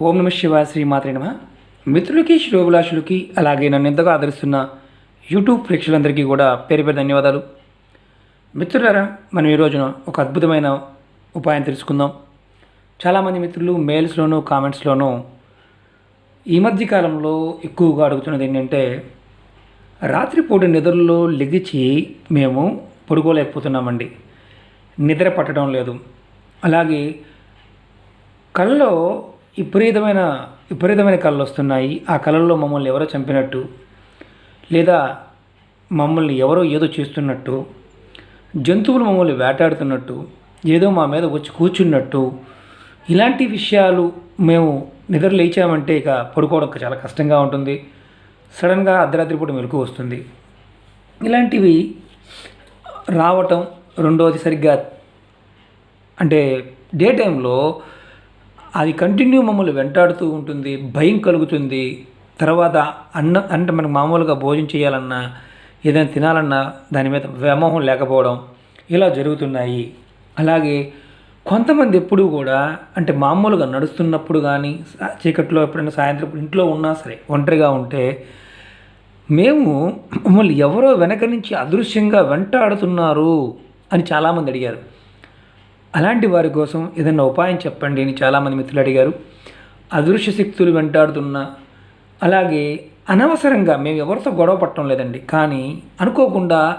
ఓం నమ శివ శ్రీమాత్రే నమ. మిత్రులకి శ్రోభిలాషులకి అలాగే నన్ను ఎంతగా ఆదరిస్తున్న యూట్యూబ్ ప్రేక్షకులందరికీ కూడా పేరు పేరు ధన్యవాదాలు. మిత్రులారా మనం ఈ రోజున ఒక అద్భుతమైన ఉపాయం తెలుసుకుందాం. చాలామంది మిత్రులు మెయిల్స్లోనూ కామెంట్స్లోనూ ఈ మధ్య కాలంలో ఎక్కువగా అడుగుతున్నది ఏంటంటే రాత్రిపూట నిద్రలో లెగిచి మేము పడుకోలేకపోతున్నామండి. నిద్ర పట్టడం లేదు. అలాగే కళ్ళలో విపరీతమైన విపరీతమైన కళలు వస్తున్నాయి. ఆ కళల్లో మమ్మల్ని ఎవరో చంపినట్టు లేదా మమ్మల్ని ఎవరో ఏదో చేస్తున్నట్టు జంతువులు మమ్మల్ని వేటాడుతున్నట్టు ఏదో మా మీద వచ్చి కూర్చున్నట్టు ఇలాంటి విషయాలు మేము నిద్ర లేచామంటే ఇక పడుకోవడం చాలా కష్టంగా ఉంటుంది. సడన్గా అర్ధరాత్రి పూట మెలకు వస్తుంది. ఇలాంటివి రావటం రెండవది సరిగ్గా అంటే డే టైంలో అది కంటిన్యూ మమ్మల్ని వెంటాడుతూ ఉంటుంది భయం కలుగుతుంది. తర్వాత అన్న అంటే మనకు మామూలుగా భోజనం చేయాలన్నా ఏదైనా తినాలన్నా దాని మీద వ్యామోహం లేకపోవడం ఇలా జరుగుతున్నాయి. అలాగే కొంతమంది ఎప్పుడూ కూడా అంటే మామూలుగా నడుస్తున్నప్పుడు కానీ చీకట్లో ఎప్పుడైనా సాయంత్రం ఇంట్లో ఉన్నా సరే ఒంటరిగా ఉంటే మేము మమ్మల్ని ఎవరో వెనక నుంచి అదృశ్యంగా వెంటాడుతున్నారు అని చాలామంది అడిగారు. అలాంటి వారి కోసం ఏదైనా ఉపాయం చెప్పండి అని చాలామంది మిత్రులు అడిగారు. అదృశ్య శక్తులు వెంటాడుతున్న అలాగే అనవసరంగా మేము ఎవరితో గొడవ పట్టడం లేదండి. కానీ అనుకోకుండా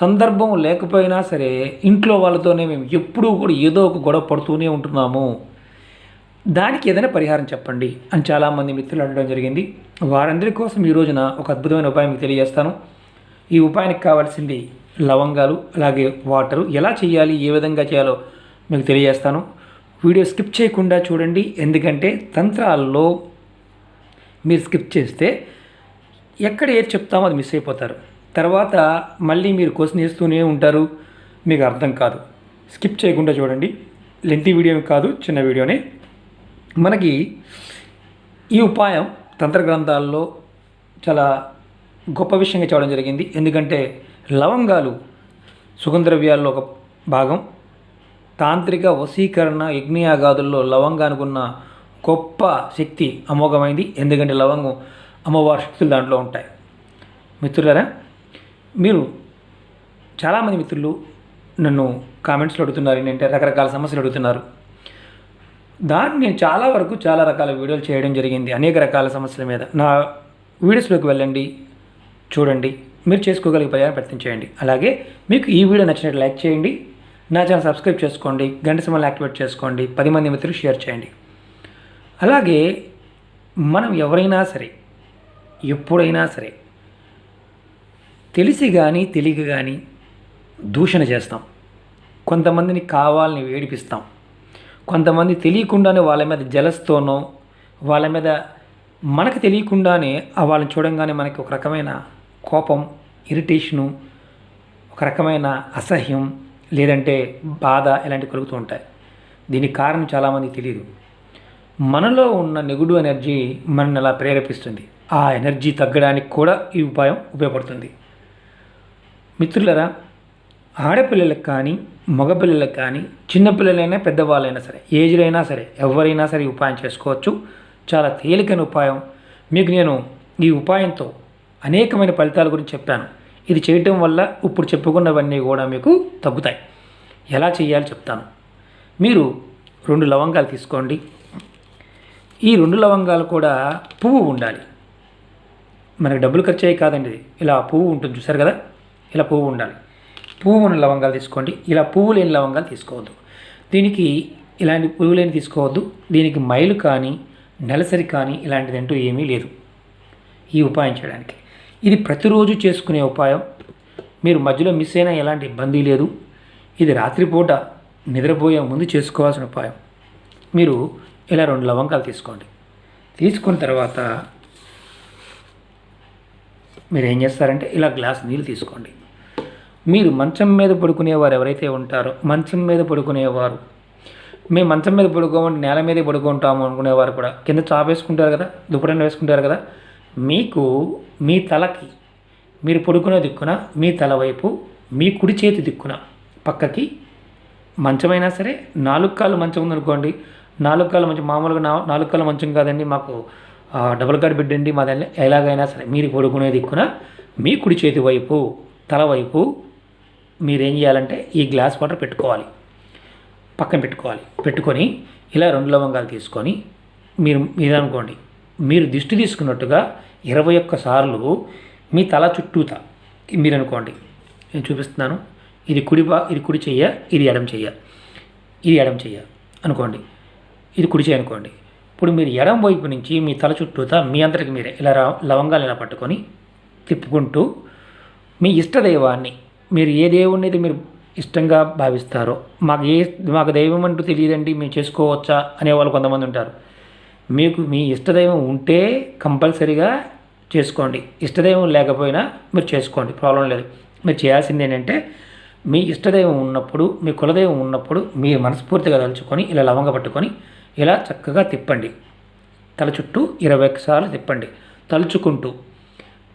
సందర్భం లేకపోయినా సరే ఇంట్లో వాళ్ళతోనే మేము ఎప్పుడూ కూడా ఏదో ఒక గొడవ పడుతూనే ఉంటున్నాము. దానికి ఏదైనా పరిహారం చెప్పండి అని చాలామంది మిత్రులు అడగడం జరిగింది. వారందరి కోసం ఈ రోజున ఒక అద్భుతమైన ఉపాయం మీకు తెలియజేస్తాను. ఈ ఉపాయానికి కావాల్సింది లవంగాలు అలాగే వాటరు ఎలా చేయాలి ఏ విధంగా చేయాలో మీకు తెలియజేస్తాను. వీడియో స్కిప్ చేయకుండా చూడండి. ఎందుకంటే తంత్రాల్లో మీరు స్కిప్ చేస్తే ఎక్కడ ఏది చెప్తామో అది మిస్ అయిపోతారు. తర్వాత మళ్ళీ మీరు క్వశ్చన్ వేస్తూనే ఉంటారు. మీకు అర్థం కాదు. స్కిప్ చేయకుండా చూడండి. లెంతి వీడియో కాదు చిన్న వీడియోనే. మనకి ఈ ఉపాయం తంత్ర గ్రంథాల్లో చాలా గొప్ప విషయంగా చెప్పడం జరిగింది. ఎందుకంటే లవంగాలు సుగంధద్రవ్యాల్లో ఒక భాగం. తాంత్రిక వశీకరణ యజ్ఞయాగాదుల్లో లవంగానికి ఉన్న గొప్ప శక్తి అమోఘమైంది. ఎందుకంటే లవంగం అమ్మవారి శక్తులు దాంట్లో ఉంటాయి. మిత్రులారా మీరు చాలామంది మిత్రులు నన్ను కామెంట్స్లో అడుగుతున్నారు. ఏంటంటే రకరకాల సమస్యలు అడుగుతున్నారు. దాన్ని నేను చాలా వరకు చాలా రకాల వీడియోలు చేయడం జరిగింది. అనేక రకాల సమస్యల మీద. నా వీడియోస్లోకి వెళ్ళండి చూడండి. మీరు చేసుకోగలిగే ప్రయాణం ప్రయత్నం చేయండి. అలాగే మీకు ఈ వీడియో నచ్చినట్టు లైక్ చేయండి. నా ఛానల్ సబ్స్క్రైబ్ చేసుకోండి. గంట సమయాన్ని యాక్టివేట్ చేసుకోండి. పది మంది మిత్రులు షేర్ చేయండి. అలాగే మనం ఎవరైనా సరే ఎప్పుడైనా సరే తెలిసి కానీ తెలియక కానీ దూషణ చేస్తాం. కొంతమందిని కావాలని వేడిపిస్తాం. కొంతమంది తెలియకుండానే వాళ్ళ మీద జలస్తోనో వాళ్ళ మీద మనకు తెలియకుండానే ఆ వాళ్ళని చూడంగానే మనకి ఒక రకమైన కోపం ఇరిటేషను ఒక రకమైన అసహ్యం లేదంటే బాధ ఇలాంటివి కలుగుతూ ఉంటాయి. దీనికి కారణం చాలామందికి తెలియదు మనలో ఉన్న నెగుడు ఎనర్జీ మనల్ని అలా ప్రేరేపిస్తుంది. ఆ ఎనర్జీ తగ్గడానికి కూడా ఈ ఉపాయం ఉపయోగపడుతుంది. మిత్రులరా ఆడపిల్లలకు కానీ మగపిల్లలకు కానీ చిన్నపిల్లలైనా పెద్దవాళ్ళైనా సరే ఏజ్లైనా సరే ఎవరైనా సరే ఈ ఉపాయం చేసుకోవచ్చు. చాలా తేలికైన ఉపాయం. మీకు నేను ఈ ఉపాయంతో అనేకమైన ఫలితాల గురించి చెప్పాను. ఇది చేయటం వల్ల ఇప్పుడు చెప్పుకున్నవన్నీ కూడా మీకు తగ్గుతాయి. ఎలా చేయాలో చెప్తాను. మీరు రెండు లవంగాలు తీసుకోండి. ఈ రెండు లవంగాలు కూడా పువ్వు ఉండాలి. మనకు డబ్బులు ఖర్చు అయ్యి కాదండి ఇది. ఇలా పువ్వు ఉంటుంది చూసారు కదా? ఇలా పువ్వు ఉండాలి. పువ్వు ఉన్న లవంగాలు తీసుకోండి. ఇలా పువ్వు లేని లవంగాలు తీసుకోవద్దు. దీనికి ఇలాంటి పువ్వు లేని తీసుకోవద్దు. దీనికి మైలు కానీ నెలసరి కానీ ఇలాంటిది అంటూ ఏమీ లేదు. ఈ ఉపాయం చేయడానికి. ఇది ప్రతిరోజు చేసుకునే ఉపాయం. మీరు మధ్యలో మిస్ అయినా ఎలాంటి ఇబ్బంది లేదు. ఇది రాత్రిపూట నిద్రపోయే ముందు చేసుకోవాల్సిన ఉపాయం. మీరు ఇలా రెండు లవంగాలు తీసుకోండి. తీసుకున్న తర్వాత మీరు ఏం చేస్తారంటే ఇలా గ్లాస్ నీళ్ళు తీసుకోండి. మీరు మంచం మీద పడుకునేవారు ఎవరైతే ఉంటారో మంచం మీద పడుకునేవారు. మేము మంచం మీద పడుకోమంటే నేల మీదే పడుకుంటాము అనుకునేవారు కూడా. కింద చాపేసుకుంటారు కదా దుప్పటిన వేసుకుంటారు కదా మీకు మీ తలకి మీరు పడుకునే దిక్కున మీ తల వైపు మీ కుడి చేతి దిక్కున పక్కకి మంచమైనా సరే నాలుగు కాళ్ళు మంచం ఉందనుకోండి నాలుగు కాళ్ళు మంచం మామూలుగా నా నాలుగు కాళ్ళ మంచం కాదండి మాకు డబుల్ కార్డ్ బెడ్ అండి మాది ఎలాగైనా సరే మీరు పడుకునే దిక్కున మీ కుడి చేతి వైపు తల వైపు మీరేం చేయాలంటే ఈ గ్లాస్ వాటర్ పెట్టుకోవాలి. పక్కన పెట్టుకోవాలి. పెట్టుకొని ఇలా రెండు లవంగాలు తీసుకొని మీరు మీరు అనుకోండి మీరు దిష్టి తీసుకున్నట్టుగా ఇరవై ఒక్క సార్లు మీ తల చుట్టూత. మీరు అనుకోండి నేను చూపిస్తున్నాను. ఇది కుడి బా ఇది కుడి చెయ్య ఇది ఎడం చెయ్య. ఇది ఎడం చెయ్య అనుకోండి. ఇది కుడి చెయ్య అనుకోండి. ఇప్పుడు మీరు ఎడం వైపు నుంచి మీ తల చుట్టూత మీ అంతటికి మీరే ఇలా లవంగాలు ఇలా పట్టుకొని తిప్పుకుంటూ మీ ఇష్టదైవాన్ని మీరు ఏ దేవుణ్ణి అయితే మీరు ఇష్టంగా భావిస్తారో మాకు ఏ మాకు దైవం అంటూ తెలియదండి మేము చేసుకోవచ్చా అనేవాళ్ళు కొంతమంది ఉంటారు. మీకు మీ ఇష్టదైవం ఉంటే కంపల్సరీగా చేసుకోండి. ఇష్టదైవం లేకపోయినా మీరు చేసుకోండి. ప్రాబ్లం లేదు. మీరు చేయాల్సింది ఏంటంటే మీ ఇష్టదైవం ఉన్నప్పుడు మీ కులదైవం ఉన్నప్పుడు మీరు మనస్ఫూర్తిగా తలుచుకొని ఇలా లవంగ పట్టుకొని ఇలా చక్కగా తిప్పండి. తల చుట్టూ ఇరవై సార్లు తిప్పండి. తలుచుకుంటూ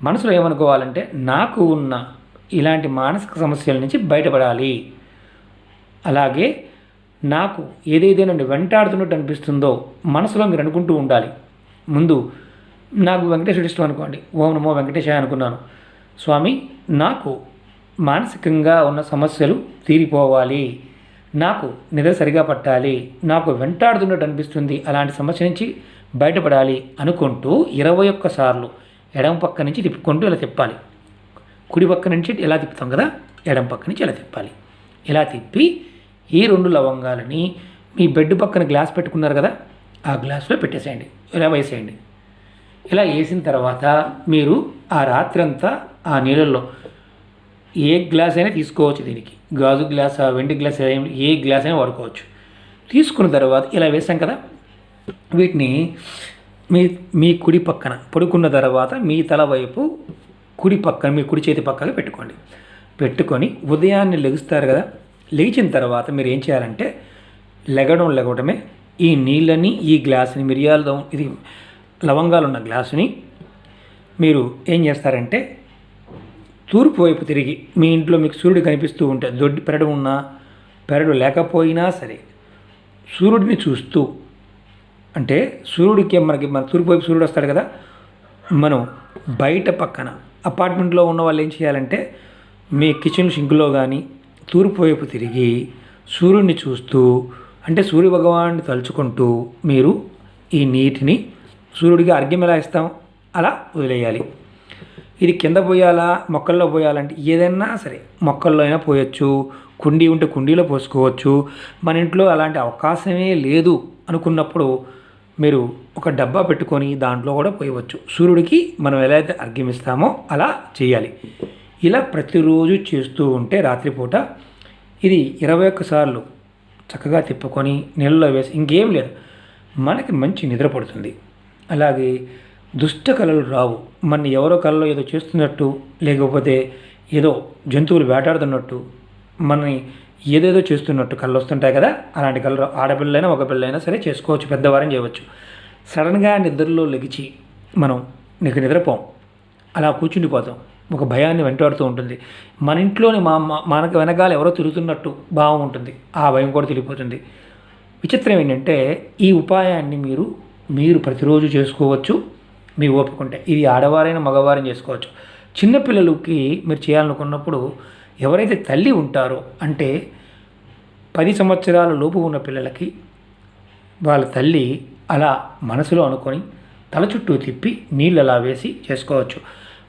మనసులో ఏమనుకోవాలంటే నాకు ఉన్న ఇలాంటి మానసిక సమస్యల నుంచి బయటపడాలి. అలాగే నాకు ఏదైతే నన్ను వెంటాడుతున్నట్టు అనిపిస్తుందో మనసులో మీరు అనుకుంటూ ఉండాలి. ముందు నాకు వెంకటేశ్వర ఇష్టం అనుకోండి. ఓం నమో వెంకటేశాయ అనుకున్నాను. స్వామి నాకు మానసికంగా ఉన్న సమస్యలు తీరిపోవాలి. నాకు నిద్ర సరిగా పట్టాలి. నాకు వెంటాడుతున్నట్టు అనిపిస్తుంది. అలాంటి సమస్య నుంచి బయటపడాలి అనుకుంటూ ఇరవై ఒక్క సార్లు ఎడమ పక్క నుంచి తిప్పుకుంటూ ఇలా తిప్పాలి. కుడి పక్క నుంచి ఎలా తిప్పుతాం కదా? ఎడం పక్క నుంచి ఇలా తిప్పాలి. ఇలా తిప్పి ఈ రెండు లవంగాలని మీ బెడ్ పక్కన గ్లాస్ పెట్టుకున్నారు కదా ఆ గ్లాస్లో పెట్టేసేయండి ఇలా వేసేయండి. ఇలా వేసిన తర్వాత మీరు ఆ రాత్రంతా ఆ నీళ్ళల్లో ఏ గ్లాస్ అయినా తీసుకోవచ్చు దీనికి. గాజు గ్లాస్ వెండి గ్లాస్ ఏ గ్లాస్ అయినా వాడుకోవచ్చు. తీసుకున్న తర్వాత ఇలా వేసాం కదా వీటిని మీ మీ కుడి పక్కన పడుకున్న తర్వాత మీ తల వైపు కుడి పక్కన మీ కుడి చేతి పక్కన పెట్టుకోండి. పెట్టుకొని ఉదయాన్నే లెగుస్తారు కదా లేచిన తర్వాత మీరు ఏం చేయాలంటే లెగడం లెగడమే ఈ నీళ్ళని ఈ గ్లాసుని మిరియాల ఇది లవంగాలు ఉన్న గ్లాసుని మీరు ఏం చేస్తారంటే తూర్పు వైపు తిరిగి మీ ఇంట్లో మీకు సూర్యుడు కనిపిస్తూ ఉంటే దొడ్డి పెరడు ఉన్నా పెరడు లేకపోయినా సరే సూర్యుడిని చూస్తూ అంటే సూర్యుడికి మనకి మన తూర్పు వైపు సూర్యుడు వస్తాడు కదా మనం బయట పక్కన అపార్ట్మెంట్లో ఉన్న వాళ్ళు ఏం చేయాలంటే మీ కిచెన్ షింకులో కానీ తూర్పు వైపు తిరిగి సూర్యుడిని చూస్తూ అంటే సూర్య భగవాన్ని తలుచుకుంటూ మీరు ఈ నీటిని సూర్యుడికి అర్ఘ్యం ఎలా ఇస్తాం? అలా వదిలేయాలి. ఇది కింద పోయాలా? మొక్కల్లో పోయాలంటే ఏదైనా సరే మొక్కల్లో అయినా పోయొచ్చు. కుండీ ఉంటే కుండీలో పోసుకోవచ్చు. మన ఇంట్లో అలాంటి అవకాశమే లేదు అనుకున్నప్పుడు మీరు ఒక డబ్బా పెట్టుకొని దాంట్లో కూడా పోయవచ్చు. సూర్యుడికి మనం ఎలా అయితే అర్ఘ్యమిస్తామో అలా చేయాలి. ఇలా ప్రతిరోజు చేస్తూ ఉంటే రాత్రిపూట ఇది ఇరవై ఒక్కసార్లు చక్కగా తిప్పుకొని నీళ్ళలో వేసి ఇంకేం లేదు. మనకి మంచి నిద్ర పడుతుంది. అలాగే దుష్ట కళలు రావు. మన ఎవరో కళలో ఏదో చేస్తున్నట్టు లేకపోతే ఏదో జంతువులు వేటాడుతున్నట్టు మనని ఏదేదో చేస్తున్నట్టు కళ్ళు వస్తుంటాయి కదా? అలాంటి కళ్ళు ఆడపిల్లైనా ఒక పిల్లైనా సరే చేసుకోవచ్చు. పెద్దవారని చేయవచ్చు. సడన్గా నిద్రలో లెగిచి మనం నీకు నిద్రపోం. అలా కూర్చుండిపోతాం. ఒక భయాన్ని వెంటాడుతూ ఉంటుంది. మన ఇంట్లోని మా మనకు వెనకాల ఎవరో తిరుగుతున్నట్టు భావం ఉంటుంది. ఆ భయం కూడా తిరిగిపోతుంది విచిత్రం ఏంటంటే ఈ ఉపాయాన్ని మీరు మీరు ప్రతిరోజు చేసుకోవచ్చు. మీ ఒప్పుకుంటే ఇది ఆడవారైనా మగవారైనా చేసుకోవచ్చు. చిన్నపిల్లలకి మీరు చేయాలనుకున్నప్పుడు ఎవరైతే తల్లి ఉంటారో అంటే పది సంవత్సరాల లోపు ఉన్న పిల్లలకి వాళ్ళ తల్లి అలా మనసులో అనుకొని తల చుట్టూ తిప్పి నీళ్ళు అలా వేసి చేసుకోవచ్చు.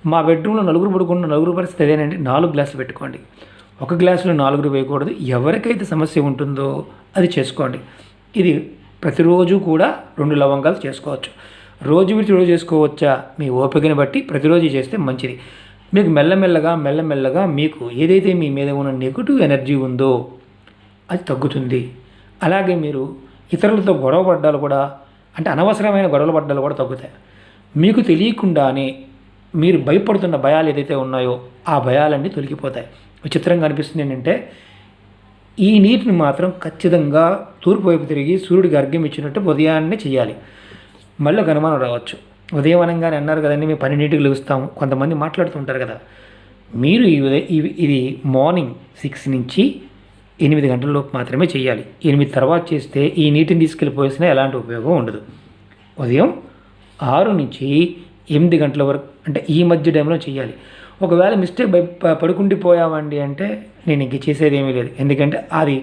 మా బెడ్రూమ్లో నలుగురు పడుకున్న నలుగురు పరిస్థితి అదేనంటే నాలుగు గ్లాసులు పెట్టుకోండి. ఒక గ్లాసులో నాలుగురు వేయకూడదు. ఎవరికైతే సమస్య ఉంటుందో అది చేసుకోండి. ఇది ప్రతిరోజు కూడా రెండు లవంగాలు చేసుకోవచ్చు. రోజు విడిచి రోజు చేసుకోవచ్చా? మీ ఓపికని బట్టి ప్రతిరోజు చేస్తే మంచిది. మీకు మెల్లమెల్లగా మెల్లమెల్లగా మీకు ఏదైతే మీ మీద ఉన్న నెగిటివ్ ఎనర్జీ ఉందో అది తగ్గుతుంది. అలాగే మీరు ఇతరులతో గొడవ పడ్డాలు కూడా అంటే అనవసరమైన గొడవలు పడ్డాలు కూడా తగ్గుతాయి. మీకు తెలియకుండానే మీరు భయపడుతున్న భయాలు ఏదైతే ఉన్నాయో ఆ భయాలన్నీ తొలగిపోతాయి. విచిత్రంగా అనిపిస్తుంది ఏంటంటే ఈ నీటిని మాత్రం ఖచ్చితంగా తూర్పు వైపు తిరిగి సూర్యుడికి అర్ఘ్యం ఇచ్చినట్టు ఉదయాన్నే చేయాలి మళ్ళీ ఒక అనుమానం రావచ్చు. ఉదయం అనగానే అన్నారు కదండి మేము పన్నెండింటికి లేస్తాము. కొంతమంది మాట్లాడుతుంటారు కదా. మీరు ఈ ఉదయం ఇవి- ఇది మార్నింగ్ సిక్స్ నుంచి ఎనిమిది గంటలలోపు మాత్రమే చేయాలి ఎనిమిది తర్వాత చేస్తే ఈ నీటిని తీసుకెళ్ళిపోయేసినా ఎలాంటి ఉపయోగం ఉండదు. ఉదయం ఆరు నుంచి ఎనిమిది గంటల వరకు అంటే ఈ మధ్య టైంలో చేయాలి ఒకవేళ మిస్టేక్ బై పోయామండి అంటే నేను ఇంక చేసేది ఏమీ లేదు. ఎందుకంటే అది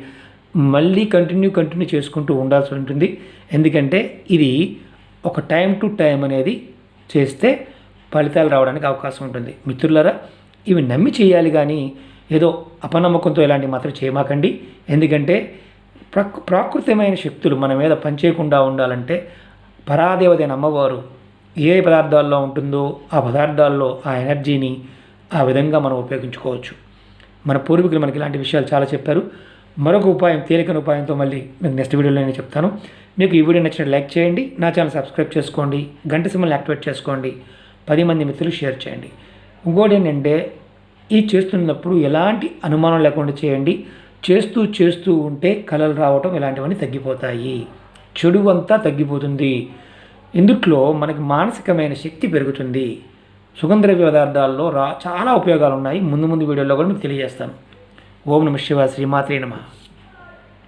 మళ్ళీ కంటిన్యూ కంటిన్యూ చేసుకుంటూ ఉండాల్సి ఉంటుంది. ఎందుకంటే ఇది ఒక టైం టు టైం అనేది చేస్తే ఫలితాలు రావడానికి అవకాశం ఉంటుంది. మిత్రులరా ఇవి నమ్మి చేయాలి కానీ ఏదో అపనమ్మకంతో ఇలాంటివి మాత్రం చేయమాకండి. ఎందుకంటే ప్రక్ ప్రాకృతమైన శక్తులు మన మీద పనిచేయకుండా ఉండాలంటే పరాదేవతైన అమ్మవారు ఏ పదార్థాల్లో ఉంటుందో ఆ పదార్థాల్లో ఆ ఎనర్జీని ఆ విధంగా మనం ఉపయోగించుకోవచ్చు. మన పూర్వీకులు మనకి ఇలాంటి విషయాలు చాలా చెప్పారు. మరొక ఉపాయం తేలికైన ఉపాయంతో మళ్ళీ మీకు నెక్స్ట్ వీడియోలో నేను చెప్తాను. మీకు ఈ వీడియో నచ్చినట్టు లైక్ చేయండి. నా ఛానల్ సబ్స్క్రైబ్ చేసుకోండి. గంట సింబల్ని యాక్టివేట్ చేసుకోండి. పది మంది మిత్రులు షేర్ చేయండి. ఇంకోటి ఏంటంటే ఈ చేస్తున్నప్పుడు ఎలాంటి అనుమానం లేకుండా చేయండి. చేస్తూ చేస్తూ ఉంటే కళలు రావటం ఇలాంటివన్నీ తగ్గిపోతాయి. చెడు అంతా తగ్గిపోతుంది. ఇందుట్లో మనకి మానసికమైన శక్తి పెరుగుతుంది. సుగంధ పదార్థాల్లో రా చాలా ఉపయోగాలు ఉన్నాయి. ముందు ముందు వీడియోలో కూడా మీకు తెలియజేస్తాను. ఓం నమ శివ శ్రీమాత్రే నమ.